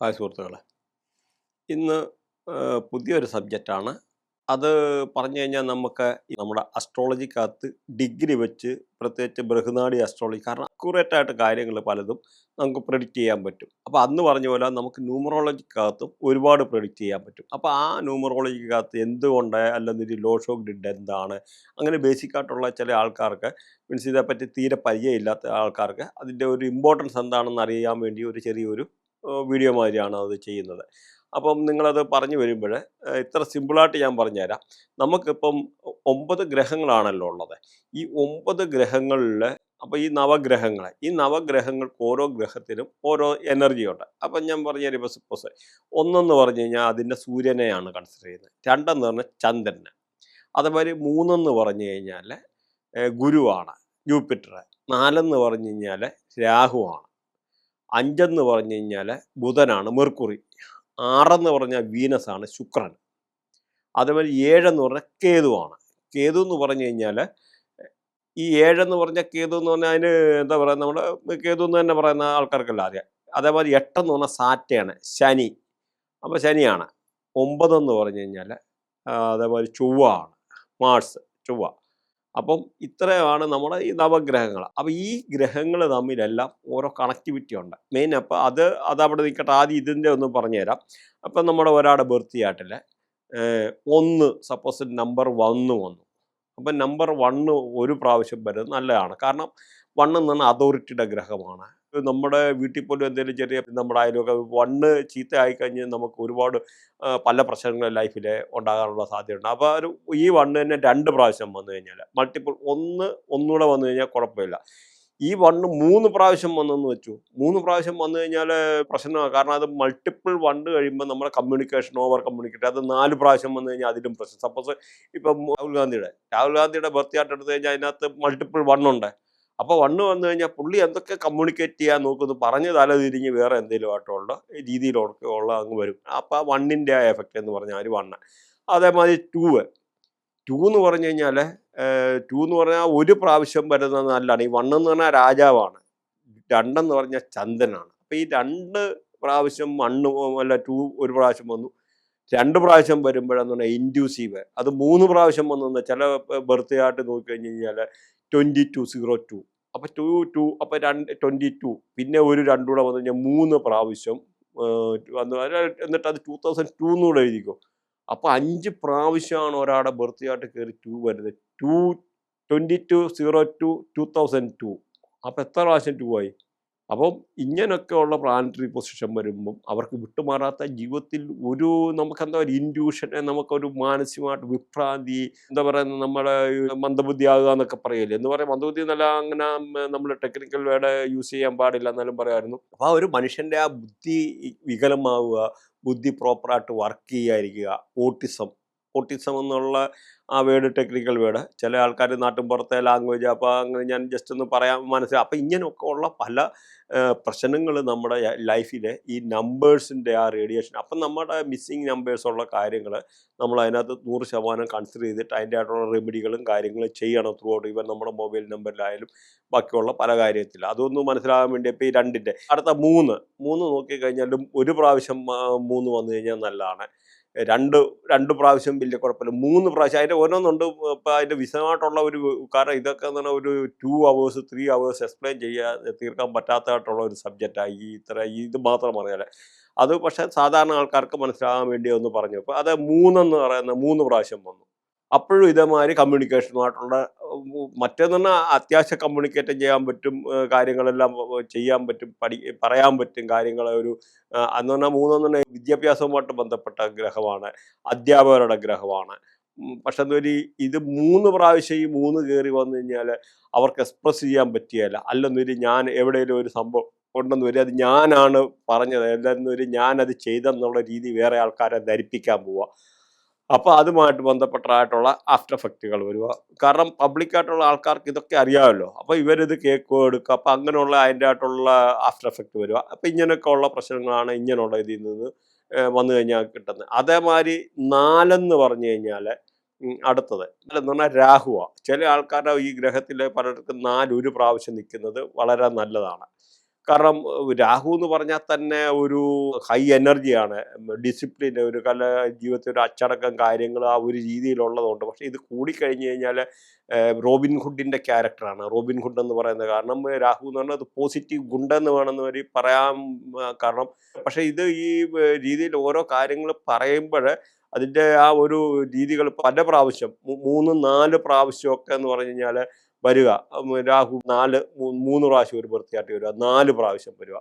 Hi സുഹൃത്തുക്കളെ. ഇന്ന് പുതിയൊരു സബ്ജക്റ്റാണ്. അത് പറഞ്ഞു കഴിഞ്ഞാൽ നമുക്ക് നമ്മുടെ അസ്ട്രോളജിക്കകത്ത് ഡിഗ്രി വെച്ച് പ്രത്യേകിച്ച് ബൃഹനാടി അസ്ട്രോളജി കാരണം അക്യൂറേറ്റ് ആയിട്ട് കാര്യങ്ങൾ പലതും നമുക്ക് പ്രെഡിക്റ്റ് ചെയ്യാൻ പറ്റും. അപ്പോൾ അന്ന് പറഞ്ഞ പോലെ നമുക്ക് ന്യൂമറോളജിക്കകത്തും ഒരുപാട് പ്രെഡിക്റ്റ് ചെയ്യാൻ പറ്റും. അപ്പോൾ ആ ന്യൂമറോളജിക്കകത്ത് എന്തുകൊണ്ട് അല്ലെങ്കിൽ ലോ ഷോക്ക് ഡിഡ് എന്താണ്? അങ്ങനെ ബേസിക് ആയിട്ടുള്ള ചില ആൾക്കാർക്ക് മീൻസ് ഇതേപ്പറ്റി തീരെ പരിചയമില്ലാത്ത ആൾക്കാർക്ക് അതിന്റെ ഒരു ഇമ്പോർട്ടൻസ് എന്താണെന്ന് അറിയാൻ വേണ്ടി ഒരു ചെറിയൊരു വീഡിയോ മാതിരിയാണ് അത് ചെയ്യുന്നത്. അപ്പം നിങ്ങളത് പറഞ്ഞു വരുമ്പോൾ ഇത്ര സിമ്പിളായിട്ട് ഞാൻ പറഞ്ഞുതരാം. നമുക്കിപ്പം ഒമ്പത് ഗ്രഹങ്ങളാണല്ലോ ഉള്ളത്. ഈ ഒമ്പത് ഗ്രഹങ്ങളിൽ അപ്പോൾ ഈ നവഗ്രഹങ്ങൾ ഈ നവഗ്രഹങ്ങൾക്ക് ഓരോ ഗ്രഹത്തിനും ഓരോ എനർജിയുണ്ട് അപ്പം ഞാൻ പറഞ്ഞു ഇപ്പോൾ സപ്പോസ് ഒന്നെന്ന് പറഞ്ഞു കഴിഞ്ഞാൽ അതിന്റെ സൂര്യനെയാണ് കൺസിഡർ ചെയ്യുന്നത്. രണ്ടെന്ന് പറഞ്ഞാൽ ചന്ദ്രനെ അതേപോലെ മൂന്നെന്ന് പറഞ്ഞു കഴിഞ്ഞാൽ ഗുരുവാണ് ജൂപ്പിറ്റർ. നാലെന്ന് പറഞ്ഞു കഴിഞ്ഞാൽ രാഹുവാണ്. അഞ്ചെന്ന് പറഞ്ഞു കഴിഞ്ഞാൽ ബുധനാണ് മെർക്കുറി. ആറെന്ന് പറഞ്ഞാൽ വീനസ് ആണ് ശുക്രൻ. അതേപോലെ ഏഴെന്ന് പറഞ്ഞാൽ കേതുവാണ്. കേതു എന്ന് പറഞ്ഞു കഴിഞ്ഞാൽ ഈ ഏഴെന്ന് പറഞ്ഞ കേതു എന്ന് പറഞ്ഞാൽ അതിന് എന്താ പറയുക നമ്മുടെ കേതു എന്ന് തന്നെ പറയുന്ന ആൾക്കാർക്കല്ല അറിയാം. അതേപോലെ എട്ടെന്ന് പറഞ്ഞാൽ സാറ്റയാണ് ശനി. അപ്പോൾ ശനിയാണ്. ഒമ്പതെന്ന് പറഞ്ഞു കഴിഞ്ഞാൽ അതേപോലെ ചൊവ്വ ആണ്. മാർസ് ചൊവ്വ. അപ്പം ഇത്രയാണ് നമ്മുടെ ഈ നവഗ്രഹങ്ങൾ. അപ്പം ഈ ഗ്രഹങ്ങൾ തമ്മിലെല്ലാം ഓരോ കണക്ടിവിറ്റി ഉണ്ട്. മെയിൻ അപ്പോൾ അത് അത് അവിടെ നിൽക്കട്ടെ ആദ്യം ഇതിന്റെ ഒന്ന് പറഞ്ഞുതരാം. അപ്പം നമ്മുടെ ഒരാളുടെ ബർത്ത് ചാർട്ടിൽ ഒന്ന് സപ്പോസ് നമ്പർ വന്ന് വന്നു. അപ്പം നമ്പർ വണ്ണ് ഒരു പ്രാവശ്യം വരുന്നത് നല്ലതാണ്. കാരണം വണ്ണെന്ന് പറഞ്ഞാൽ അതോറിറ്റിയുടെ ഗ്രഹമാണ്. നമ്മുടെ വീട്ടിൽ പോലും എന്തെങ്കിലും ചെറിയ നമ്മുടെ അയലൊക്കെ വണ്ണ് ചീത്ത ആയിക്കഴിഞ്ഞാൽ നമുക്ക് ഒരുപാട് പല പ്രശ്നങ്ങളും ലൈഫിൽ ഉണ്ടാകാനുള്ള സാധ്യതയുണ്ട്. അപ്പോൾ ഒരു ഈ വണ്ണ് തന്നെ രണ്ട് പ്രാവശ്യം വന്നു കഴിഞ്ഞാൽ മൾട്ടിപ്പിൾ ഒന്ന് ഒന്നുകൂടെ വന്നു കഴിഞ്ഞാൽ കുഴപ്പമില്ല. ഈ വണ്ണ് മൂന്ന് പ്രാവശ്യം വന്നെന്ന് വെച്ചു. മൂന്ന് പ്രാവശ്യം വന്നു കഴിഞ്ഞാൽ പ്രശ്നമാണ് കാരണം അത് മൾട്ടിപ്പിൾ വണ്ണ് കഴിയുമ്പോൾ നമ്മുടെ കമ്മ്യൂണിക്കേഷൻ ഓവർ കമ്മ്യൂണിക്കേഷൻ അത് നാല് പ്രാവശ്യം വന്നു കഴിഞ്ഞാൽ അതിലും പ്രശ്നം. സപ്പോസ് ഇപ്പം രാഹുൽ ഗാന്ധിയുടെ രാഹുൽ ഗാന്ധിയുടെ ബർത്ത് ചാർട്ട് എടുത്തു കഴിഞ്ഞാൽ അതിനകത്ത് മൾട്ടിപ്പിൾ വണ്ണുണ്ട്. അപ്പോൾ വണ്ണ് വന്നു കഴിഞ്ഞാൽ പുള്ളി എന്തൊക്കെ കമ്മ്യൂണിക്കേറ്റ് ചെയ്യാൻ നോക്കുന്നു പറഞ്ഞ് തല തിരിഞ്ഞ് വേറെ എന്തെങ്കിലും ആയിട്ടുള്ള രീതിയിലൊക്കെ ഉള്ള അങ്ങ് വരും. അപ്പോൾ ആ വണ്ണിന്റെ ആ എഫക്റ്റ് എന്ന് പറഞ്ഞാൽ ഒരു വണ്ണ്. അതേമാതിരി ടൂവ് ടൂ എന്ന് പറഞ്ഞു കഴിഞ്ഞാൽ ടൂ എന്ന് പറഞ്ഞാൽ ഒരു പ്രാവശ്യം വരുന്നത് നല്ലതാണ്. ഈ വണ്ണെന്ന് പറഞ്ഞാൽ രാജാവാണ്. രണ്ടെന്ന് പറഞ്ഞാൽ ചന്ദ്രനാണ് അപ്പോൾ ഈ രണ്ട് പ്രാവശ്യം മണ്ണ് അല്ല ടൂ ഒരു പ്രാവശ്യം വന്നു. രണ്ട് പ്രാവശ്യം വരുമ്പോഴെന്ന് പറഞ്ഞാൽ ഇൻഡ്യൂസീവ് അത് മൂന്ന് പ്രാവശ്യം വന്നു ചില ബർത്ത് ആയിട്ട് നോക്കിക്കഴിഞ്ഞ് കഴിഞ്ഞാൽ ട്വന്റി ടു സീറോ ടു അപ്പോൾ ടു ടു അപ്പോൾ രണ്ട് ട്വന്റി ടു പിന്നെ ഒരു രണ്ടുകൂടെ വന്നു കഴിഞ്ഞാൽ മൂന്ന് പ്രാവശ്യം വന്നു. എന്നിട്ട് അത് ടൂ തൗസൻഡ് ടു എന്നൂടെ എഴുതിക്കോ. അപ്പോൾ അഞ്ച് പ്രാവശ്യമാണ് ഒരാളുടെ ബർത്ത് ആയിട്ട് കയറി ടു വരുന്നത്. Two twenty two zero two two thousand two അപ്പോൾ എത്ര പ്രാവശ്യം ടു ആയി? അപ്പം ഇങ്ങനെയൊക്കെയുള്ള പ്ലാനറ്ററി പൊസിഷൻ വരുമ്പം അവർക്ക് വിട്ടുമാറാത്ത ജീവിതത്തിൽ ഒരു നമുക്കെന്താ ഒരു ഇൻഡ്യൂഷൻ നമുക്കൊരു മാനസികമായിട്ട് വിഭ്രാന്തി എന്താ പറയുക നമ്മുടെ മന്ദബുദ്ധി ആകുക എന്നൊക്കെ പറയില്ലേ? എന്ന് പറയാം മന്ദബുദ്ധി എന്നല്ല അങ്ങനെ നമ്മൾ ടെക്നിക്കൽ വേർഡ് യൂസ് ചെയ്യാൻ പാടില്ല എന്നാലും പറയാമായിരുന്നു അപ്പോൾ ആ ഒരു മനുഷ്യന്റെ ആ ബുദ്ധി വികലമാവുക ബുദ്ധി പ്രോപ്പറായിട്ട് വർക്ക് ചെയ്യാതിരിക്കുക ഓട്ടിസം ഓട്ടിസം എന്നുള്ള ആ വേർഡ് ടെക്നിക്കൽ വേർഡ് ചില ആൾക്കാർ നാട്ടും പുറത്തെ ലാംഗ്വേജ് അപ്പോൾ അങ്ങനെ ഞാൻ ജസ്റ്റ് ഒന്ന് പറയാൻ മനസ്സിലായി അപ്പോൾ ഇങ്ങനെയൊക്കെ ഉള്ള പല പ്രശ്നങ്ങൾ നമ്മുടെ ലൈഫിലെ ഈ നമ്പേഴ്സിന്റെ ആ റേഡിയേഷൻ അപ്പം നമ്മുടെ മിസ്സിങ് നമ്പേഴ്സുള്ള കാര്യങ്ങൾ നമ്മൾ അതിനകത്ത് നൂറ് ശതമാനം കൺസിഡർ ചെയ്തിട്ട് അതിന്റെ ആയിട്ടുള്ള റെമഡികളും കാര്യങ്ങളും ചെയ്യണം ത്രൂ ഔട്ട് ഇവൻ നമ്മുടെ മൊബൈൽ നമ്പറിലായാലും ബാക്കിയുള്ള പല കാര്യത്തിൽ അതൊന്നും മനസ്സിലാകാൻ വേണ്ടി ഇപ്പോൾ ഈ രണ്ടിന്റെ. അടുത്ത മൂന്ന്. മൂന്ന് നോക്കിക്കഴിഞ്ഞാലും ഒരു പ്രാവശ്യം മൂന്ന് വന്നു കഴിഞ്ഞാൽ നല്ലതാണ്. രണ്ട് രണ്ട് പ്രാവശ്യം വലിയ കുഴപ്പമില്ല. മൂന്ന് പ്രാവശ്യം അതിന്റെ ഓരോന്നുണ്ട്. ഇപ്പം അതിന്റെ വിശദമായിട്ടുള്ള ഒരു കാരണം ഇതൊക്കെ എന്ന് പറഞ്ഞാൽ ഒരു two hours three hours explain ചെയ്യാൻ തീർക്കാൻ പറ്റാത്തതായിട്ടുള്ള ഒരു സബ്ജക്റ്റായി ഇത്ര ഇത് മാത്രം പറഞ്ഞാൽ അത് പക്ഷേ സാധാരണ ആൾക്കാർക്ക് മനസ്സിലാകാൻ വേണ്ടി ഒന്ന് പറഞ്ഞു. അപ്പോൾ അത് മൂന്നെന്ന് പറയുന്ന മൂന്ന് പ്രാവശ്യം വന്നു. അപ്പോഴും ഇതേമാതിരി കമ്മ്യൂണിക്കേഷനുമായിട്ടുള്ള മറ്റേന്ന് പറഞ്ഞാൽ അത്യാവശ്യം കമ്മ്യൂണിക്കേറ്റ് ചെയ്യാൻ പറ്റും കാര്യങ്ങളെല്ലാം ചെയ്യാൻ പറ്റും പഠി പറയാൻ പറ്റും കാര്യങ്ങളെ ഒരു എന്ന് പറഞ്ഞാൽ മൂന്നെന്ന് പറഞ്ഞാൽ വിദ്യാഭ്യാസവുമായിട്ട് ബന്ധപ്പെട്ട ഗ്രഹമാണ് അധ്യാപകരുടെ ഗ്രഹമാണ്. പക്ഷെ എന്തൊരു ഇത് മൂന്ന് പ്രാവശ്യം ഈ മൂന്ന് കയറി വന്നു കഴിഞ്ഞാൽ അവർക്ക് എക്സ്പ്രസ് ചെയ്യാൻ പറ്റിയല്ല അല്ലെന്നൊരു ഞാൻ എവിടെയെങ്കിലും ഒരു സംഭവം ഉണ്ടെന്ന് വരും അത് ഞാനാണ് പറഞ്ഞത് അല്ലെന്നൊരു ഞാനത് ചെയ്തെന്നുള്ള രീതി വേറെ ആൾക്കാരെ ധരിപ്പിക്കാൻ പോവുക അപ്പോൾ അതുമായിട്ട് ബന്ധപ്പെട്ടതായിട്ടുള്ള ആഫ്റ്റർ എഫക്റ്റുകൾ വരിക. കാരണം പബ്ലിക്കായിട്ടുള്ള ആൾക്കാർക്ക് ഇതൊക്കെ അറിയാമല്ലോ. അപ്പോൾ ഇവരിത് കേൾക്കുക എടുക്കുക. അപ്പോൾ അങ്ങനെയുള്ള അതിന്റെ ആയിട്ടുള്ള ആഫ്റ്റർ എഫക്റ്റ് വരിക. അപ്പോൾ ഇങ്ങനെയൊക്കെ ഉള്ള പ്രശ്നങ്ങളാണ് ഇങ്ങനെയുള്ള ഇതിൽ നിന്ന് വന്നു കഴിഞ്ഞാൽ കിട്ടുന്നത്. അതേമാതിരി നാലെന്ന് പറഞ്ഞു കഴിഞ്ഞാൽ അടുത്തത്. എന്ന് പറഞ്ഞാൽ രാഹുവ. ചില ആൾക്കാരുടെ ഈ ഗ്രഹത്തിലെ പലർക്കും നാല് ഒരു പ്രാവശ്യം നിൽക്കുന്നത് വളരെ നല്ലതാണ്. കാരണം രാഹു എന്ന് പറഞ്ഞാൽ തന്നെ ഒരു ഹൈ എനർജിയാണ് ഡിസിപ്ലിൻ ഒരു കല ജീവിതത്തിൽ ഒരു അച്ചടക്കം കാര്യങ്ങൾ ആ ഒരു രീതിയിലുള്ളതുകൊണ്ട് പക്ഷെ ഇത് കൂടിക്കഴിഞ്ഞ് കഴിഞ്ഞാൽ റോബിൻ ഹുഡിന്റെ ക്യാരക്ടറാണ് റോബിൻ ഹുഡ് എന്ന് പറയുന്നത് കാരണം രാഹു എന്ന് പറഞ്ഞാൽ അത് പോസിറ്റീവ് ഗുണ്ടെന്ന് വേണമെന്ന് വരി പറയാൻ കാരണം. പക്ഷെ ഇത് ഈ രീതിയിൽ ഓരോ കാര്യങ്ങൾ പറയുമ്പോൾ അതിന്റെ ആ ഒരു രീതികൾ പല പ്രാവശ്യം മൂന്ന് നാല് പ്രാവശ്യമൊക്കെ എന്ന് പറഞ്ഞു കഴിഞ്ഞാൽ വരിക. രാഹു നാല് മൂന്ന് പ്രാവശ്യം ഒരു വൃത്തിയായിട്ട് വരിക. നാല് പ്രാവശ്യം വരിക.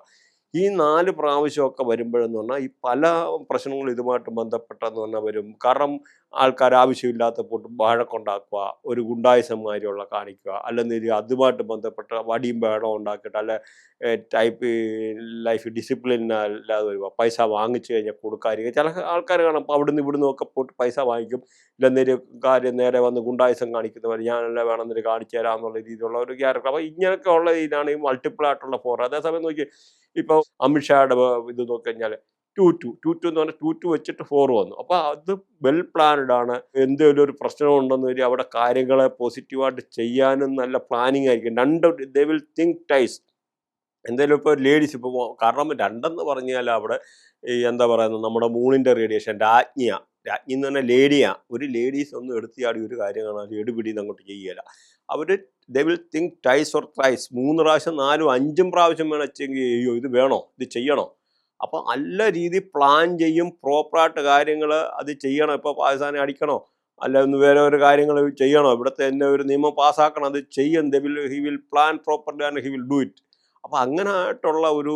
ഈ നാല് പ്രാവശ്യമൊക്കെ വരുമ്പോഴെന്ന് പറഞ്ഞാൽ ഈ പല പ്രശ്നങ്ങളും ഇതുമായിട്ട് ബന്ധപ്പെട്ടെന്ന് പറഞ്ഞാൽ വരും. കാരണം ആൾക്കാർ ആവശ്യമില്ലാത്ത പോട്ട് വഴക്കുണ്ടാക്കുക ഒരു ഗുണ്ടായുസമാരിയുള്ള കാണിക്കുക അല്ലെന്നൊരു അതുമായിട്ട് ബന്ധപ്പെട്ട വടിയും ബഹളം ഉണ്ടാക്കിയിട്ട് അല്ലെ ടൈപ്പ് ലൈഫ് ഡിസിപ്ലിൻ അല്ലാതെ വരുക. പൈസ വാങ്ങിച്ചു കഴിഞ്ഞാൽ കൊടുക്കാതിരിക്കുക. ചില ആൾക്കാർ കാണാം അപ്പോൾ അവിടുന്ന് ഇവിടുന്ന് ഒക്കെ പോയിട്ട് പൈസ വാങ്ങിക്കും. ഇല്ലെന്നൊരു കാര്യം നേരെ വന്ന് ഗുണ്ടായസം കാണിക്കുന്നവർ ഞാനല്ല വേണമെന്നൊരു കാണിച്ചു തരാമെന്നുള്ള രീതിയിലുള്ള ഒരു ക്യാരക്ടർ അപ്പോൾ ഇങ്ങനെയൊക്കെ ഉള്ള ഇതിനാണ് ഈ മൾട്ടിപ്പിൾ ആയിട്ടുള്ള ഫോർ അതേസമയം നോക്കി ഇപ്പോൾ അമിത്ഷായുടെ ഇത് നോക്കി കഴിഞ്ഞാൽ ടു ടു ടു ടു എന്ന് പറഞ്ഞാൽ ടു ടു വെച്ചിട്ട് ഫോർ വന്നു. അപ്പോൾ അത് വെൽ പ്ലാൻഡ് ആണ്. എന്തെങ്കിലും ഒരു പ്രശ്നം ഉണ്ടെന്ന് വരി അവിടെ കാര്യങ്ങളെ പോസിറ്റീവായിട്ട് ചെയ്യാനും നല്ല പ്ലാനിങ് ആയിരിക്കും. രണ്ട് ദേ വിൽ തിങ്ക് ടൈസ് എന്തായാലും ഇപ്പോൾ ലേഡീസ് ഇപ്പോൾ കാരണം രണ്ടെന്ന് പറഞ്ഞാൽ അവിടെ ഈ എന്താ പറയുന്നത് നമ്മുടെ മൂണിന്റെ റേഡിയേഷൻ രാജ്ഞിയ. രാജ്ഞി എന്ന് പറഞ്ഞാൽ ലേഡിയാണ് ഒരു ലേഡീസ് ഒന്നും എടുത്തിയാടി ഒരു കാര്യം കാണാൻ എടുപിടിന്ന് അങ്ങോട്ട് ചെയ്യല. അവർ they will think twice or thrice മൂന്ന് പ്രാവശ്യം നാലും അഞ്ചും പ്രാവശ്യം വേണമെങ്കിൽ അയ്യോ ഇത് വേണോ? ഇത് ചെയ്യണോ? അപ്പോൾ നല്ല രീതി പ്ലാൻ ചെയ്യും പ്രോപ്പറായിട്ട് കാര്യങ്ങൾ അത് ചെയ്യണം. ഇപ്പോൾ പാകിസ്ഥാനെ അടിക്കണോ? അല്ല ഒന്ന് വേറെ ഒരു കാര്യങ്ങൾ ചെയ്യണോ? ഇവിടുത്തെ തന്നെ ഒരു നിയമം പാസ്സാക്കണം അത് ചെയ്യും. They will he will plan properly and he will do it അപ്പോൾ അങ്ങനെ ആയിട്ടുള്ള ഒരു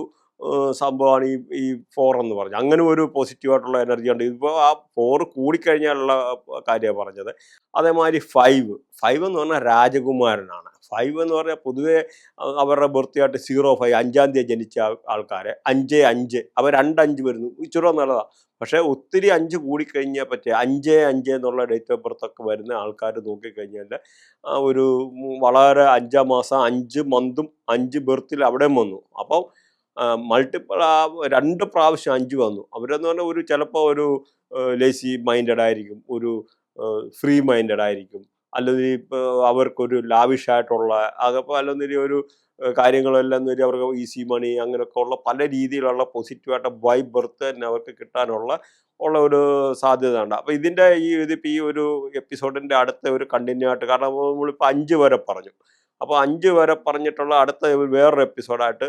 സംഭവമാണ് ഈ ഈ ഫോർ എന്ന് പറഞ്ഞത്. അങ്ങനെ ഒരു പോസിറ്റീവായിട്ടുള്ള എനർജി ഉണ്ട്. ഇപ്പോൾ ആ ഫോർ കൂടിക്കഴിഞ്ഞാലുള്ള കാര്യമാണ് പറഞ്ഞത്. അതേമാതിരി ഫൈവ് ഫൈവ് എന്ന് പറഞ്ഞാൽ രാജകുമാരനാണ്. ഫൈവ് എന്ന് പറഞ്ഞാൽ പൊതുവേ അവരുടെ ബർത്ത്ഡേ ആയിട്ട് സീറോ ഫൈവ് അഞ്ചാം തീയതി ജനിച്ച ആൾ- ആൾക്കാരെ. അഞ്ച് അഞ്ച്. അവർ രണ്ടഞ്ച് വരുന്നു. ഇച്ചിരി നല്ലതാണ് പക്ഷേ ഒത്തിരി അഞ്ച് കൂടിക്കഴിഞ്ഞാൽ പറ്റിയ അഞ്ച് അഞ്ച് എന്നുള്ള ഡേറ്റ് ഓഫ് ബർത്ത് ഒക്കെ വരുന്ന ആൾക്കാർ നോക്കിക്കഴിഞ്ഞാൽ ഒരു വളരെ അഞ്ചാം മാസം അഞ്ച് മന്തും അഞ്ച് ബർത്തിൽ അവിടെയും വന്നു. അപ്പം മൾട്ടിപ്പിൾ രണ്ട് പ്രാവശ്യം അഞ്ച് വന്നു. അവരെന്ന് പറഞ്ഞാൽ ഒരു ചിലപ്പോൾ ഒരു ലേസി മൈൻഡഡ് ആയിരിക്കും ഒരു ഫ്രീ മൈൻഡഡ് ആയിരിക്കും. അല്ലെങ്കിൽ ഇപ്പോൾ അവർക്കൊരു ലാവിഷായിട്ടുള്ള അതപ്പോൾ അല്ലെങ്കിൽ ഒരു കാര്യങ്ങളെല്ലാം വെച്ചാൽ അവർക്ക് ഈസി മണി അങ്ങനെയൊക്കെ ഉള്ള പല രീതിയിലുള്ള പോസിറ്റീവായിട്ട് വൈബ് ബർത്ത് തന്നെ അവർക്ക് കിട്ടാനുള്ള ഉള്ള ഒരു സാധ്യത ഉണ്ട് അപ്പോൾ ഇതിന്റെ ഈ ഇതിപ്പോൾ ഈ ഒരു എപ്പിസോഡിന്റെ അടുത്ത ഒരു കണ്ടിന്യൂ ആയിട്ട് കാരണം നമ്മളിപ്പോൾ അഞ്ച് വരെ പറഞ്ഞു. അപ്പോൾ അഞ്ച് വരെ പറഞ്ഞിട്ടുള്ള അടുത്ത വേറൊരു എപ്പിസോഡായിട്ട്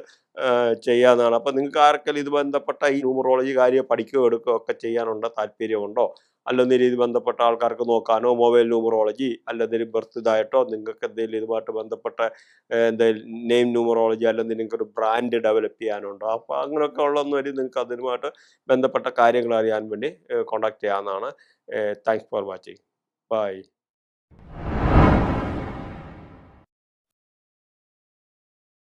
ചെയ്യാവുന്നതാണ് അപ്പോൾ നിങ്ങൾക്ക് ആർക്കെങ്കിലും ഇത് ബന്ധപ്പെട്ട ഈ ന്യൂമറോളജി കാര്യം പഠിക്കുകയോ എടുക്കുകയോ ഒക്കെ ചെയ്യാനുണ്ടോ താല്പര്യമുണ്ടോ? അല്ലെന്നൊരു ഇത് ബന്ധപ്പെട്ട ആൾക്കാർക്ക് നോക്കാനോ മൊബൈൽ ന്യൂമറോളജി അല്ലെന്തെങ്കിലും ബർത്ത് ഇതായിട്ടോ നിങ്ങൾക്ക് എന്തെങ്കിലും ഇതുമായിട്ട് ബന്ധപ്പെട്ട എന്തെങ്കിലും നെയിം ന്യൂമറോളജി അല്ലെങ്കിൽ നിങ്ങൾക്ക് ഒരു ബ്രാൻഡ് ഡെവലപ്പ് ചെയ്യാനുണ്ടോ? അപ്പോൾ അങ്ങനെയൊക്കെ ഉള്ളൊന്നും വരെ നിങ്ങൾക്ക് അതിനുമായിട്ട് ബന്ധപ്പെട്ട കാര്യങ്ങൾ അറിയാൻ വേണ്ടി കോൺടാക്ട് ചെയ്യാവുന്നതാണ്. Thanks for watching. ബൈ.